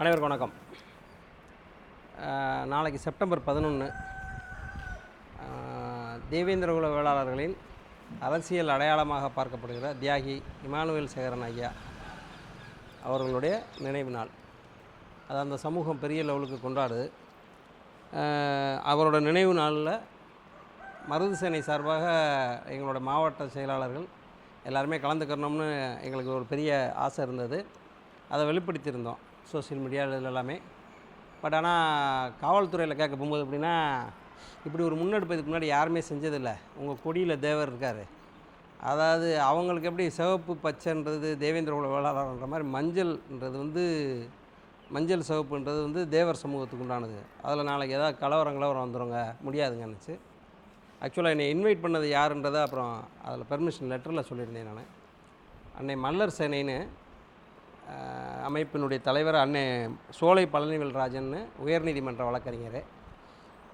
அனைவருக்கும் வணக்கம். நாளைக்கு செப்டம்பர் பதினொன்று தேவேந்திரகுல வேளாளர்களின் அரசியல் அடையாளமாக பார்க்கப்படுகிற தியாகி இமானுவேல் சேகரன் ஐயா அவர்களுடைய நினைவு நாள். அது அந்த சமூகம் பெரிய லெவலுக்கு கொண்டாடுது. அவரோட நினைவு நாளில் மருது சேனை சார்பாக எங்களோட மாவட்ட செயலாளர்கள் எல்லாருமே கலந்துக்கணும்னு எங்களுக்கு ஒரு பெரிய ஆசை இருந்தது. அதை வெளிப்படுத்தியிருந்தோம். சோஷியல் மீடியாவில் எல்லாமே. பட் ஆனால் காவல்துறையில் கேட்க போகும்போது அப்படின்னா இப்படி ஒரு முன்னெடுப்பு இதுக்கு முன்னாடி யாருமே செஞ்சதில்லை. உங்கள் கொடியில் தேவர் இருக்கார். அதாவது அவங்களுக்கு எப்படி சிவப்பு பச்சைன்றது தேவேந்திர குல வேளாளர்ன்ற மாதிரி மஞ்சள்ன்றது வந்து மஞ்சள் சிவப்புன்றது வந்து தேவர் சமூகத்துக்கு உண்டானது. அதில் நாளைக்கு ஏதாவது கலவரம் கலவரம் வந்துருங்க. முடியாதுங்கன்னுச்சு ஆக்சுவலாக என்னை இன்வைட் பண்ணது யாருன்றதை அப்புறம் அதில் பெர்மிஷன் லெட்டரில் சொல்லியிருந்தேன் நான். அன்னை மல்லர் சேனைன்னு அமைப்பினுடைய தலைவர் அன்னை சோலை பழனிவேல் ராஜன்னு உயர்நீதிமன்ற வழக்கறிஞர்.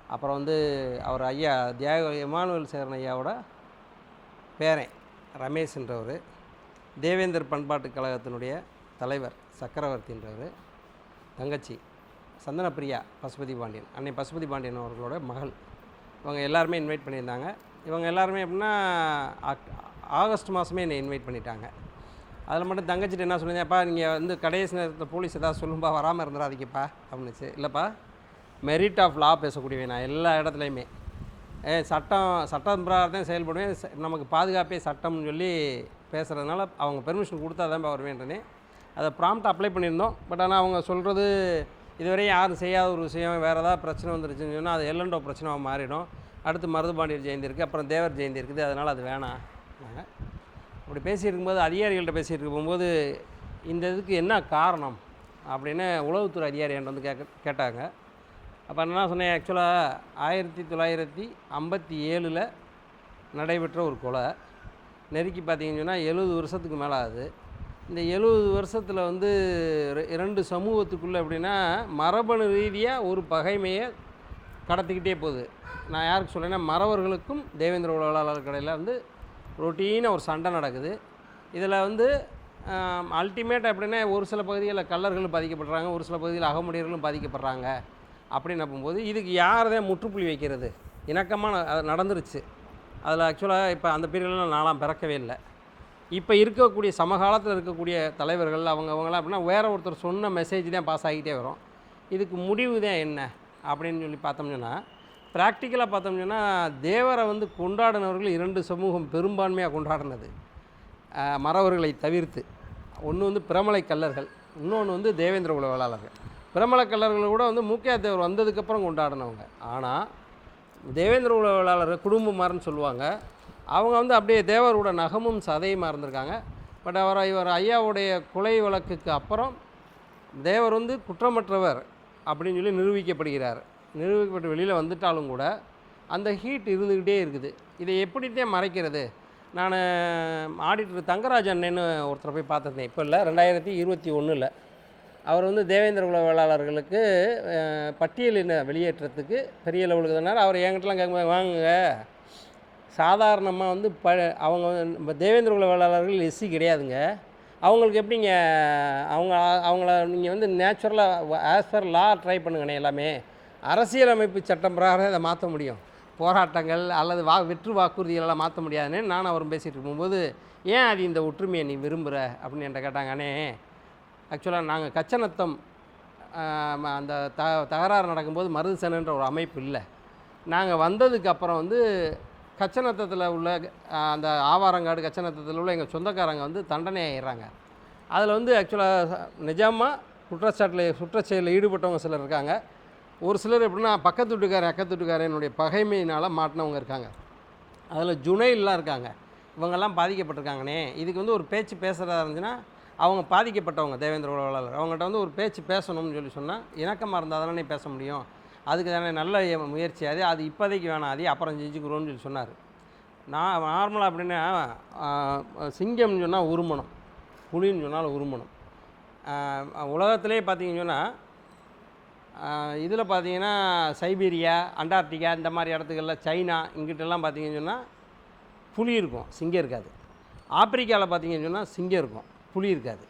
அப்புறம் வந்து அவர் ஐயா தியாக இமானுவேல் சேரன் ஐயாவோட பேரன் ரமேஷ்ன்றவர் தேவேந்தர் பண்பாட்டுக் கழகத்தினுடைய தலைவர் சக்கரவர்த்தின்றவர் தங்கச்சி சந்தனப்பிரியா பசுபதி பாண்டியன் அன்னை பசுபதி பாண்டியன் அவர்களோட மகள். இவங்க எல்லாருமே இன்வைட் பண்ணியிருந்தாங்க. இவங்க எல்லாருமே எப்படின்னா ஆக்- ஆகஸ்ட் மாதமே என்னை இன்வைட் பண்ணிட்டாங்க. அதில் மட்டும் தங்கச்சிட்டு என்ன சொல்லுங்கப்பா நீங்கள் வந்து கடைசி நேரத்தில் போலீஸ் ஏதாவது சொல்லும்பா வராமல் இருந்துடாதீங்கப்பா அப்படின்னுச்சு இல்லைப்பா மெரிட் ஆஃப் லா பேசக்கூடியவன் நான் எல்லா இடத்துலையுமே. ஏ சட்டம் சட்டம் பிரகாரம் தான் செயல்படுவேன் நமக்கு பாதுகாப்பே சட்டம்னு சொல்லி பேசுகிறதுனால அவங்க பெர்மிஷன் கொடுத்தா தான் வருவேன்றனே. அதை ப்ராம்ப்ட் அப்ளை பண்ணியிருந்தோம். பட் ஆனால் அவங்க சொல்கிறது இதுவரையும் யாரும் செய்யாத ஒரு விஷயம் வேறு ஏதாவது பிரச்சனை வந்துருச்சுன்னு சொன்னால் அது எல்லண்டோ பிரச்சனையாக மாறிடும். அடுத்து மருதுபாண்டியர் ஜெயந்தி இருக்குது அப்புறம் தேவர் ஜெயந்தி இருக்குது அதனால் அது வேணாம். நாங்கள் அப்படி பேசியிருக்கும்போது அதிகாரிகள்கிட்ட பேசிகிட்டு போகும்போது இந்த இதுக்கு என்ன காரணம்? அப்படின்னு உளவுத்துறை அதிகாரி என்கிட்ட வந்து கேட்க கேட்டாங்க. அப்போ என்ன சொன்னேன் ஆக்சுவலாக ஆயிரத்தி தொள்ளாயிரத்தி ஐம்பத்தி ஏழில் நடைபெற்ற ஒரு கொலை. நெருக்கி பார்த்தீங்கன்னு சொன்னால் எழுபது வருஷத்துக்கு மேலே ஆகுது இந்த எழுபது வருஷத்தில் வந்து ரெ- இரண்டு சமூகத்துக்குள்ளே அப்படின்னா மரபணு ரீதியாக ஒரு பகைமையை கடத்திக்கிட்டே போகுது. நான் யாருக்கு சொல்கிறேன்னா மறவர்களுக்கும் தேவேந்திர உலகளாளர் கடையில் வந்து ரொட்டீனாக ஒரு சண்டை நடக்குது. இதில் வந்து அல்டிமேட் எப்படின்னா ஒரு சில பகுதிகளில் கல்லர்களும் பாதிக்கப்படுறாங்க ஒரு சில பகுதியில் அகமுடையர்களும் பாதிக்கப்படுறாங்க அப்படின்னு போது இதுக்கு யார் தான் முற்றுப்புள்ளி வைக்கிறது? இணக்கமாக அது நடந்துருச்சு. அதில் ஆக்சுவலாக இப்போ அந்த பீரியட்லாம் நானாம் பிறக்கவே இல்லை. இப்போ இருக்கக்கூடிய சமகாலத்தில் இருக்கக்கூடிய தலைவர்கள் அவங்க அவங்களாம் அப்படின்னா வேற ஒருத்தர் சொன்ன மெசேஜ் தான் பாஸ் ஆகிட்டே வரும். இதுக்கு முடிவு தான் என்ன? அப்படின்னு சொல்லி பார்த்தோம்னா ப்ராக்டிக்கலாக பார்த்தோம்னா தேவரை வந்து கொண்டாடினவர்கள் இரண்டு சமூகம் பெரும்பான்மையாக கொண்டாடினது. மறவர்களை தவிர்த்து. ஒன்று வந்து பிரமலை கல்லர்கள் இன்னொன்று வந்து தேவேந்திர உலகளாளர்கள் வேளாளர்கள். பிரமலை கல்லர்கள் கூட வந்து முக்கியா தேவர் வந்ததுக்கப்புறம் கொண்டாடினவங்க. ஆனால் தேவேந்திர உலகளாளர் வேளாளர் குடும்பமாருன்னு சொல்லுவாங்க. அவங்க வந்து அப்படியே தேவரோட நகமும் சதையுமா இருந்திருக்காங்க. பட் அவர் இவர் ஐயாவுடைய கொலை வழக்குக்கு அப்புறம் தேவர் வந்து குற்றமற்றவர் அப்படின்னு சொல்லி நிரூபிக்கப்படுகிறார். நிரூபிக்கப்பட்டு வெளியில் வந்துட்டாலும் கூட அந்த ஹீட் இருந்துக்கிட்டே இருக்குது. இதை எப்படித்தான் மறைக்கிறது? நான் ஆடிட்டர் தங்கராஜ் அண்ணன்னு ஒருத்தரை போய் பார்த்துருந்தேன். இப்போ இல்லை ரெண்டாயிரத்தி இருபத்தி ஒன்றில் அவர் வந்து தேவேந்திர குல வேளாளர்களுக்கு பட்டியலின வெளியேற்றத்துக்கு பெரிய லெவலுக்கு தானே அவர் என்கிட்டலாம் கேட்கும்போது வாங்குங்க. சாதாரணமாக வந்து ப அவங்க நம்ம தேவேந்திர குல வேளாளர்கள் எஸ்சி கிடையாதுங்க. அவங்களுக்கு எப்படிங்க அவங்க அவங்கள நீங்கள் வந்து நேச்சுரலாக ஆஸ் பர் லா ட்ரை பண்ணுங்கண்ணே எல்லாமே. அரசியலமைப்பு சட்டம் பிரகாரம் இதை மாற்ற முடியும். போராட்டங்கள் அல்லது வா வெற்று வாக்குறுதிகளெல்லாம் மாற்ற முடியாதுன்னு நான் அவரும் பேசிகிட்டு இருக்கும்போது ஏன் அது இந்த ஒற்றுமையை நீ விரும்புகிற அப்படின்னு என்கிட்ட கேட்டாங்கண்ணே. ஆக்சுவலாக நாங்கள் கச்சநத்தம் அந்த த தகராறு நடக்கும்போது மருதுசனன்ற ஒரு அமைப்பு இல்லை. நாங்கள் வந்ததுக்கு அப்புறம் வந்து கச்சநத்தத்தில் உள்ள அந்த ஆவாரங்காடு கச்சநத்தத்தில் உள்ள எங்கள் சொந்தக்காரங்க வந்து தண்டனை ஆகிடுறாங்க அதில் வந்து ஆக்சுவலாக நிஜமாக குற்றச்சாட்டில் குற்றச்செயலில் ஈடுபட்டவங்க சிலர் இருக்காங்க. ஒரு சிலர் எப்படின்னா பக்கத்து வீட்டுக்காரன் அக்கத்து வீட்டுக்காரன் என்னுடைய பகைமையினால் மாட்டினவங்க இருக்காங்க. அதில் ஜுனைல்லாம் இருக்காங்க. இவங்கெல்லாம் பாதிக்கப்பட்டிருக்காங்கண்ணே இதுக்கு வந்து ஒரு பேச்சு பேசுகிறதா இருந்துச்சுன்னா அவங்க பாதிக்கப்பட்டவங்க தேவேந்திர உலகளாளர் அவங்ககிட்ட வந்து ஒரு பேச்சு பேசணும்னு சொல்லி சொன்னால் இணக்கமாக இருந்தால் தானே பேச முடியும். அதுக்கு தானே நல்ல முயற்சி அது அது இப்போதைக்கு வேணாம் அது அப்புறம் செஞ்சுக்கிறோன்னு சொல்லி சொன்னார். நான் நார்மலாக அப்படின்னா சிங்கம்னு சொன்னால் உருமணம். புலின்னு சொன்னால் உருமணம். உலகத்திலே பார்த்தீங்கன்னு சொன்னால் இதில் பார்த்தீங்கன்னா சைபீரியா அண்டார்டிகா இந்த மாதிரி இடத்துக்கெல்லாம் சைனா இங்கிட்டெல்லாம் பார்த்தீங்கன்னு சொன்னால் புலி இருக்கும் சிங்கம் இருக்காது. ஆப்பிரிக்காவில் பார்த்தீங்கன்னு சொன்னால் சிங்கம் இருக்கும் புலி இருக்காது.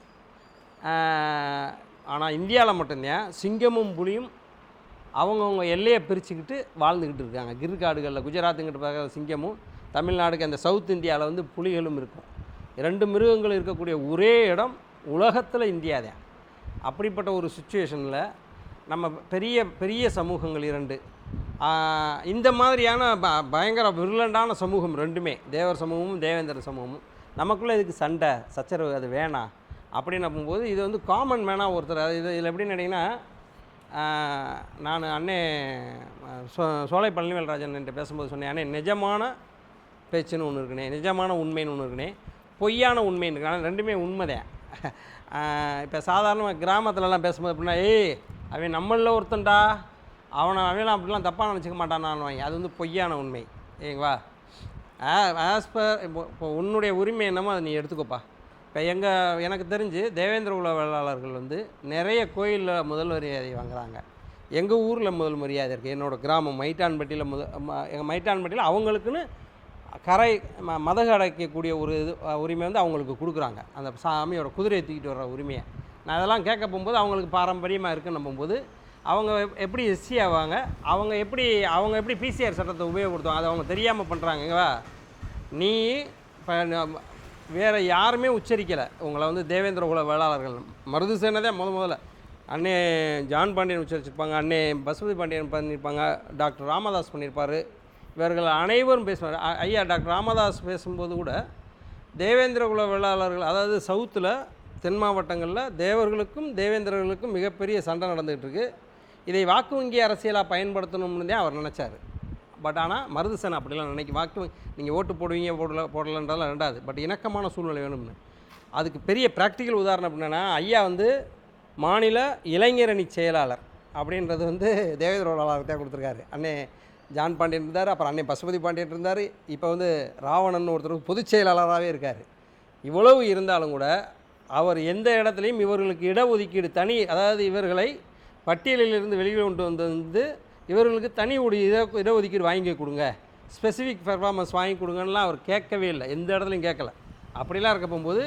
ஆனால் இந்தியாவில் மட்டும்தான் சிங்கமும் புலியும் அவங்கவுங்க எல்லையை பிரிச்சுக்கிட்டு வாழ்ந்துக்கிட்டு இருக்காங்க. கிர் காடுகளில் குஜராத்துங்கிட்ட பார்க்குற சிங்கமும் தமிழ்நாடுக்கு அந்த சவுத் இந்தியாவில் வந்து புலிகளும் இருக்கும். ரெண்டு மிருகங்கள் இருக்கக்கூடிய ஒரே இடம் உலகத்தில் இந்தியா தான் அப்படிப்பட்ட ஒரு சுச்சுவேஷனில் நம்ம பெரிய பெரிய சமூகங்கள் இரண்டு. இந்த மாதிரியான ப பயங்கர விருளண்டான சமூகம் ரெண்டுமே. தேவர் சமூகமும் தேவேந்திர சமூகமும். நமக்குள்ளே இதுக்கு சண்டை சச்சரவு அது வேணாம் அப்படின்னு போது இது வந்து காமன் மேனாக ஒருத்தர் அது இது இதில் எப்படின்னு கேட்டிங்கன்னா நான் அண்ணே சோ சோலை பழனிவேல்ராஜன் என்கிட்ட பேசும்போது சொன்னேன் அண்ணே நிஜமான பேச்சுன்னு ஒன்று இருக்குனே நிஜமான உண்மைன்னு ஒன்று இருக்குனே பொய்யான உண்மைன்னு இருக்கு. ஆனால் ரெண்டுமே உண்மைதான். இப்போ சாதாரணமாக கிராமத்துலலாம் பேசும்போது எப்படின்னா ஏய் அவன் நம்மளில் ஒருத்தன்டா. அவனை அவன் அப்படிலாம் தப்பாக நினச்சிக்க மாட்டானான்னு அது வந்து பொய்யான உண்மை. ஏங்கவா ஆஸ் பர் இப்போ இப்போ உன்னுடைய உரிமை என்னமோ அதை நீ எடுத்துக்கோப்பா. இப்போ எங்கள் எனக்கு தெரிஞ்சு தேவேந்திர குல வேளாளர்கள் வந்து நிறைய கோயிலில் முதல் மரியாதை வாங்குறாங்க. எங்கள் ஊரில் முதல் மரியாதை இருக்குது என்னோடய கிராமம் மைட்டான்பட்டியில் முத எங்கள் மைட்டான்பட்டியில் அவங்களுக்குன்னு கரை ம மதகு அடைக்கக்கூடிய ஒரு இது உரிமை வந்து அவங்களுக்கு கொடுக்குறாங்க. அந்த சாமியோட குதிரையை தூக்கிட்டு வர்ற உரிமையை. நான் அதெல்லாம் கேட்க போகும்போது அவங்களுக்கு பாரம்பரியமாக இருக்குன்னு நம்பும்போது அவங்க எப்படி எஸ்சி ஆவாங்க அவங்க எப்படி அவங்க எப்படி பிசிஆர் சட்டத்தை உபயோகப்படுத்துவாங்க அதை அவங்க தெரியாமல் பண்ணுறாங்கவா நீ இப்போ வேறு யாருமே உச்சரிக்கலை. உங்களை வந்து தேவேந்திர குல வேளாளர்கள். மருது சேனதே முத முதல்ல. அண்ணே ஜான் பாண்டியன் உச்சரிச்சிருப்பாங்க அண்ணே பசுபதி பாண்டியன் பண்ணியிருப்பாங்க டாக்டர் ராமதாஸ் பண்ணியிருப்பார் இவர்கள் அனைவரும் பேசுவார் ஐயா டாக்டர் ராமதாஸ் பேசும்போது கூட தேவேந்திர குல வேளாளர்கள் அதாவது சவுத்தில் தென் மாவட்டங்களில் தேவர்களுக்கும் தேவேந்திரர்களுக்கும் மிகப்பெரிய சண்டை நடந்துகிட்டு இருக்குது இதை வாக்கு வங்கி அரசியலாக பயன்படுத்தணும்னு தான் அவர் நினச்சார். பட் ஆனால் மருதுசன் அப்படிலாம் நினைக்க வாக்கு நீங்கள் ஓட்டு போடுவீங்க போடல போடலன்றதெல்லாம் ரெண்டாவது பட் இணக்கமான சூழ்நிலை வேணும்னு. அதுக்கு பெரிய ப்ராக்டிக்கல் உதாரணம் என்னென்னா ஐயா வந்து மாநில இளைஞரணி செயலாளர் அப்படின்றது வந்து தேவேந்திர தான் கொடுத்துருக்காரு. அண்ணே ஜான் பாண்டியன் இருந்தார் அப்புறம் அண்ணே பசுபதி பாண்டியன் இருந்தார். இப்போ வந்து ராவணன் ஒருத்தர் பொதுச் செயலாளராகவே இருக்கார். இவ்வளவு இருந்தாலும் கூட அவர் எந்த இடத்துலையும் இவர்களுக்கு இடஒதுக்கீடு தனி அதாவது இவர்களை பட்டியலிலிருந்து வெளியில் கொண்டு வந்து வந்து இவர்களுக்கு தனி ஒரு இட இடஒதுக்கீடு வாங்கி கொடுங்க. ஸ்பெசிஃபிக் பெர்ஃபார்மன்ஸ் வாங்கி கொடுங்கன்னுலாம் அவர் கேட்கவே இல்லை. எந்த இடத்துலையும் கேட்கல. அப்படிலாம் இருக்க போகும்போது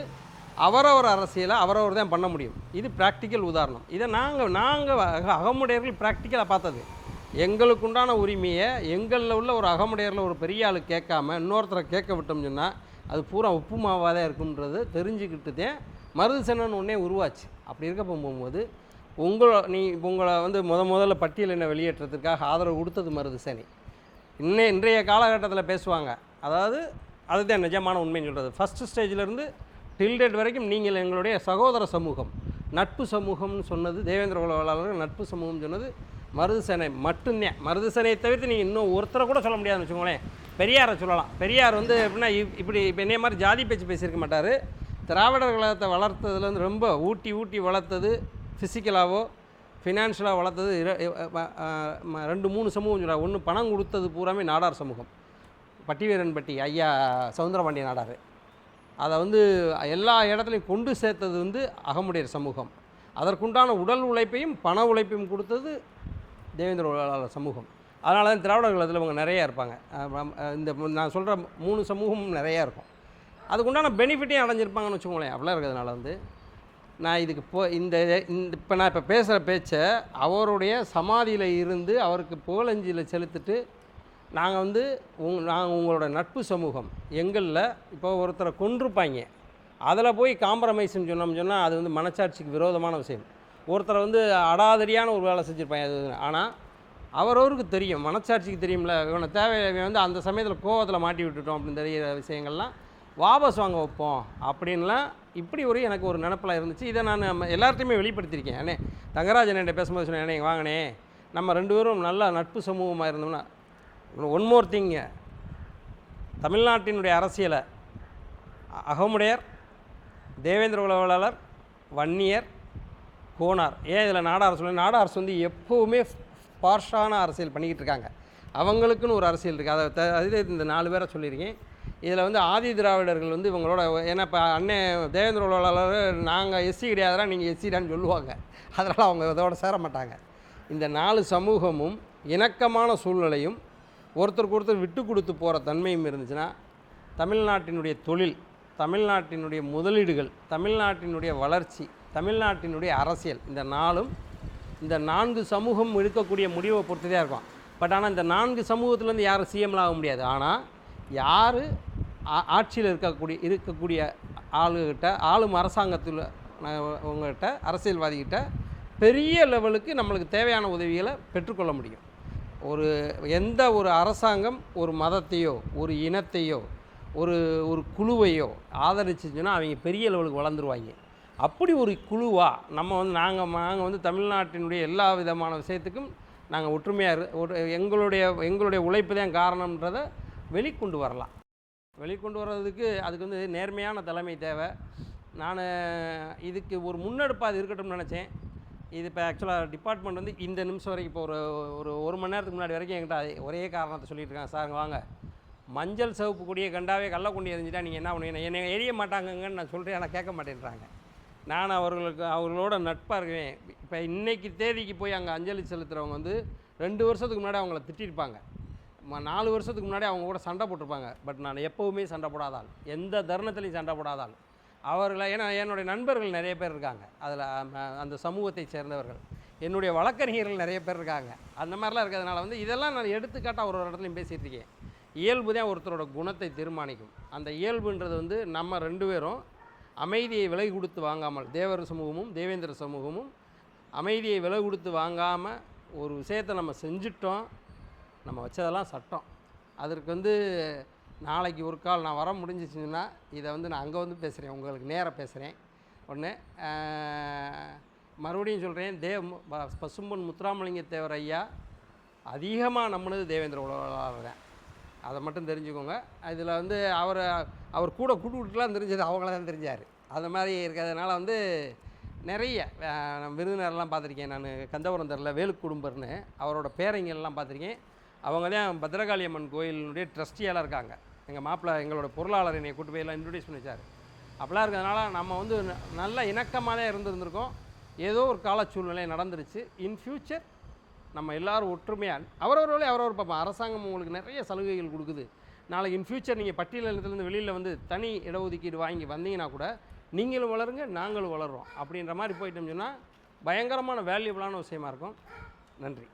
அவரவர் அரசியலை அவரவர் தான் பண்ண முடியும். இது ப்ராக்டிக்கல் உதாரணம். இதை நாங்கள் நாங்கள் அகமுடையர்கள் ப்ராக்டிக்கலாக பார்த்தது. எங்களுக்கு உண்டான உரிமையை எங்களில் உள்ள ஒரு அகமுடையரில் ஒரு பெரிய ஆள் கேட்காம இன்னொருத்தரை கேட்க விட்டோம்னு சொன்னால் அது பூரா உப்பு மாவாக தான் இருக்குன்றது தெரிஞ்சுக்கிட்டு தான் மருது சென்னன் ஒன்றே உருவாச்சு. அப்படி இருக்க போகும்போது உங்களை நீ உங்களை வந்து முத முதல்ல பட்டியலினை வெளியேற்றத்துக்காக ஆதரவு கொடுத்தது மருது சேனை இன்னே இன்றைய காலகட்டத்தில் பேசுவாங்க. அதாவது அதுதான் நிஜமான உண்மைன்னு சொல்கிறது ஃபஸ்ட்டு ஸ்டேஜிலேருந்து டில் டேட் வரைக்கும் நீங்கள் எங்களுடைய சகோதர சமூகம் நட்பு சமூகம்னு சொன்னது தேவேந்திர உலகளாளர்கள் நட்பு சமூகம் சொன்னது மருதுசேனை மட்டும்தான். மருதுசேனையை தவிர்த்து நீங்கள் இன்னும் ஒருத்தரை கூட சொல்ல முடியாதுன்னு வச்சுக்கோங்களேன். பெரியாரை சொல்லலாம். பெரியார் வந்து எப்படின்னா இப்- இப்படி இப்போ என்னைய மாதிரி ஜாதி பேச்சு பேசியிருக்க மாட்டார். திராவிடர் கழகத்தை வளர்த்ததுல வந்து ரொம்ப ஊட்டி ஊட்டி வளர்த்தது ஃபிசிக்கலாகவோ ஃபினான்ஷியலாக வளர்த்தது ரெண்டு மூணு சமூகம் சொல்கிறாங்க ஒன்று பணம் கொடுத்தது பூராமே நாடார் சமூகம். பட்டிவீரன்பட்டி ஐயா சவுந்தரபாண்டிய நாடார். அதை வந்து எல்லா இடத்துலையும் கொண்டு சேர்த்தது வந்து அகமுடையர் சமூகம். அதற்குண்டான உடல் உழைப்பையும் பண உழைப்பையும் கொடுத்தது தேவேந்திர உலகாளர் சமூகம். அதனால தான் திராவிடர் கழகத்தில் இவங்க நிறையா இருப்பாங்க. இந்த நான் சொல்கிற மூணு சமூகமும் நிறையா இருக்கும். அதுக்குண்டான பெனிஃபிட்டையும் அடைஞ்சிருப்பாங்கன்னு வச்சுக்கோங்களேன். அப்படிலாம் இருக்கிறதுனால வந்து நான் இதுக்கு போ இந்த இந்த இப்போ நான் இப்போ பேசுகிற பேச்சை அவருடைய சமாதியில் இருந்து அவருக்கு புகழஞ்சியில் செலுத்திட்டு நாங்கள் வந்து உங் நாங்கள் உங்களோட நட்பு சமூகம் எங்களில் இப்போ ஒருத்தரை கொன்றுப்பாங்க. அதில் போய் காம்ப்ரமைஸ்னு சொன்னோம் சொன்னால் அது வந்து மனச்சாட்சிக்கு விரோதமான விஷயம். ஒருத்தரை வந்து அடாதடியான ஒரு வேலை செஞ்சுருப்பாங்க. அது ஆனால் அவரவருக்கு தெரியும். மனச்சாட்சிக்கு தெரியும்ல. இவனை தேவை வந்து அந்த சமயத்தில் கோவத்தில் மாட்டி விட்டுட்டோம் அப்படின்னு தெரிகிற விஷயங்கள்லாம் வாபஸ் வாங்க வைப்போம் அப்படின்லாம் இப்படி ஒரு எனக்கு ஒரு நினப்பில் இருந்துச்சு. இதை நான் நம்ம எல்லார்ட்டையுமே வெளிப்படுத்தியிருக்கேன். அண்ணே தங்கராஜன் என்கிட்ட பேசும்போது சொன்னேன் அண்ணே வாங்கண்ணே. நம்ம ரெண்டு பேரும் நல்ல நட்பு சமூகமாக இருந்தோம்னா ஒன் மோர் திங்க தமிழ்நாட்டினுடைய அரசியலை அகமுடையர் தேவேந்திர உளவாளர் வன்னியர் கோனார். ஏன் இதில் நாட அரசு நாட அரசு வந்து எப்போவுமே பார்ஷான அரசியல் பண்ணிக்கிட்டு இருக்காங்க. அவங்களுக்குன்னு ஒரு அரசியல் இருக்குது அதை த இந்த நாலு பேரை சொல்லியிருக்கேன். இதில் வந்து ஆதி திராவிடர்கள் வந்து இவங்களோட ஏன்னா இப்போ அண்ணன் தேவேந்திர உளவாளர் நாங்கள் எஸ்சி கிடையாதுனா நீங்கள் எஸ்சிடான்னு சொல்லுவாங்க. அதனால் அவங்க இதோட சேர மாட்டாங்க. இந்த நாலு சமூகமும் இணக்கமான சூழ்நிலையும் ஒருத்தருக்கு ஒருத்தர் விட்டு கொடுத்து போகிற தன்மையும் இருந்துச்சுன்னா தமிழ்நாட்டினுடைய தொழில் தமிழ்நாட்டினுடைய முதலீடுகள் தமிழ்நாட்டினுடைய வளர்ச்சி தமிழ்நாட்டினுடைய அரசியல் இந்த நாளும் இந்த நான்கு சமூகம் எடுக்கக்கூடிய முடிவை பொறுத்து தான் இருக்கும். பட் ஆனால் இந்த நான்கு சமூகத்துலேருந்து யாரும் சிஎம்ல ஆக முடியாது. ஆனால் யார் ஆட்சியில் இருக்கக்கூடிய இருக்கக்கூடிய ஆளுகிட்ட ஆளும் அரசாங்கத்தில் உங்கள்கிட்ட அரசியல்வாதிகிட்ட பெரிய லெவலுக்கு நம்மளுக்கு தேவையான உதவிகளை பெற்றுக்கொள்ள முடியும். ஒரு எந்த ஒரு அரசாங்கம் ஒரு மதத்தையோ ஒரு இனத்தையோ ஒரு ஒரு குழுவையோ ஆதரிச்சிச்சுன்னா அவங்க பெரிய லெவலுக்கு வளர்ந்துருவாங்க. அப்படி ஒரு குழுவாக நம்ம வந்து நாங்கள் நாங்கள் வந்து தமிழ்நாட்டினுடைய எல்லா விதமான விஷயத்துக்கும் நாங்கள் ஒற்றுமையாக ஒரு எங்களுடைய எங்களுடைய உழைப்பு தான் காரணன்றதை வெளிக்கொண்டு வரலாம். வெளிக்கொண்டு வர்றதுக்கு அதுக்கு வந்து நேர்மையான தலைமை தேவை. நான் இதுக்கு ஒரு முன்னெடுப்பாக அது இருக்கட்டும்னு நினச்சேன். இது இப்போ ஆக்சுவலாக டிபார்ட்மெண்ட் வந்து இந்த நிமிஷம் வரைக்கும் இப்போ ஒரு ஒரு ஒரு மணி நேரத்துக்கு முன்னாடி வரைக்கும் என்கிட்ட ஒரே காரணத்தை சொல்லிட்டு இருக்காங்க. சார் வாங்க. மஞ்சள் சிவப்பு கொடியை கண்டாவே கள்ளக்குண்டி எரிஞ்சிட்டா நீங்கள் என்ன பண்ணுவீங்க? என்னை எரிய மாட்டாங்கங்கன்னு நான் சொல்கிறேன் ஆனால் கேட்க மாட்டேன்றாங்க. நான் அவர்களுக்கு அவர்களோட நட்பாக இருக்குவேன் இப்போ இன்றைக்கி தேதிக்கு போய் அங்கே அஞ்சலி செலுத்துகிறவங்க வந்து ரெண்டு வருஷத்துக்கு முன்னாடி அவங்கள திட்டிருப்பாங்க. நாலு வருஷத்துக்கு முன்னாடி அவங்க கூட சண்டை போட்டிருப்பாங்க. பட் நான் எப்போவுமே சண்டை போடாதால் எந்த தருணத்துலையும் சண்டை போடாதால் அவர்களை ஏன்னா என்னுடைய நண்பர்கள் நிறைய பேர் இருக்காங்க. அதில் அந்த சமூகத்தை சேர்ந்தவர்கள். என்னுடைய வழக்கறிஞர்கள் நிறைய பேர் இருக்காங்க. அந்த மாதிரிலாம் இருக்கிறதுனால வந்து இதெல்லாம் நான் எடுத்துக்காட்டாக ஒரு ஒரு இடத்துலையும் பேசிகிட்டு இருக்கேன். இயல்பு தான் ஒருத்தரோட குணத்தை தீர்மானிக்கும். அந்த இயல்புன்றது வந்து நம்ம ரெண்டு பேரும் அமைதியை விலை கொடுத்து வாங்காமல் தேவர் சமூகமும் தேவேந்திர சமூகமும் அமைதியை விலை கொடுத்து வாங்காமல் ஒரு விஷயத்தை நம்ம செஞ்சிட்டோம். நம்ம வச்சதெல்லாம் சட்டம். அதற்கு வந்து நாளைக்கு ஒரு கால் நான் வர முடிஞ்சிச்சுன்னா இதை வந்து நான் அங்கே வந்து பேசுகிறேன் உங்களுக்கு நேராக பேசுகிறேன் ஒன்று மறுபடியும் சொல்கிறேன் தேவ் மு- பசும்பொன் முத்துராமலிங்க தேவர் ஐயா அதிகமாக நம்மளது தேவேந்திர உலகளாளர். தான் அதை மட்டும் தெரிஞ்சுக்கோங்க. இதில் வந்து அவரை அவர் கூட கூட்டுக்கிட்டுலாம் தெரிஞ்சது அவங்கள தான் தெரிஞ்சார். அது மாதிரி இருக்கிறதுனால வந்து நிறைய அஹ், விருந்தினர்லாம் பார்த்துருக்கேன். நான் கந்தபுரம் தெருல வேலு குடும்பர்னு அவரோட பேரங்கள்லாம் பார்த்துருக்கேன். அவங்க தான் பத்ரகாளி அம்மன் கோயிலினுடைய ட்ரஸ்டியெல்லாம் இருக்காங்க. எங்கள் மாப்பிள்ளை எங்களோட பொருளாளர் என்னை கூட்டு போய் எல்லாம் இன்ட்ரடியூஸ் பண்ணி வச்சார் அப்படிலாம் இருக்கிறதுனால நம்ம வந்து ந- நல்ல இணக்கமாக தான் இருந்திருந்திருக்கோம். ஏதோ ஒரு கால சூழ்நிலை நடந்துருச்சு. இன் ஃப்யூச்சர் நம்ம எல்லோரும் ஒற்றுமையாக அவரவர் வேலையை அவரவர் பார்ப்போம் அரசாங்கம் உங்களுக்கு நிறைய சலுகைகள் கொடுக்குது. நாளைக்கு இன் ஃப்யூச்சர் நீங்கள் பட்டியலினத்துலேருந்து வெளியில் வந்து தனி இடஒதுக்கீடு வாங்கி வந்தீங்கன்னா கூட நீங்களும் வளருங்க நாங்களும் வளர்றோம். அப்படின்ற மாதிரி போயிட்டோம்னு சொன்னால் பயங்கரமான வேல்யூபிளான விஷயமா இருக்கும். நன்றி.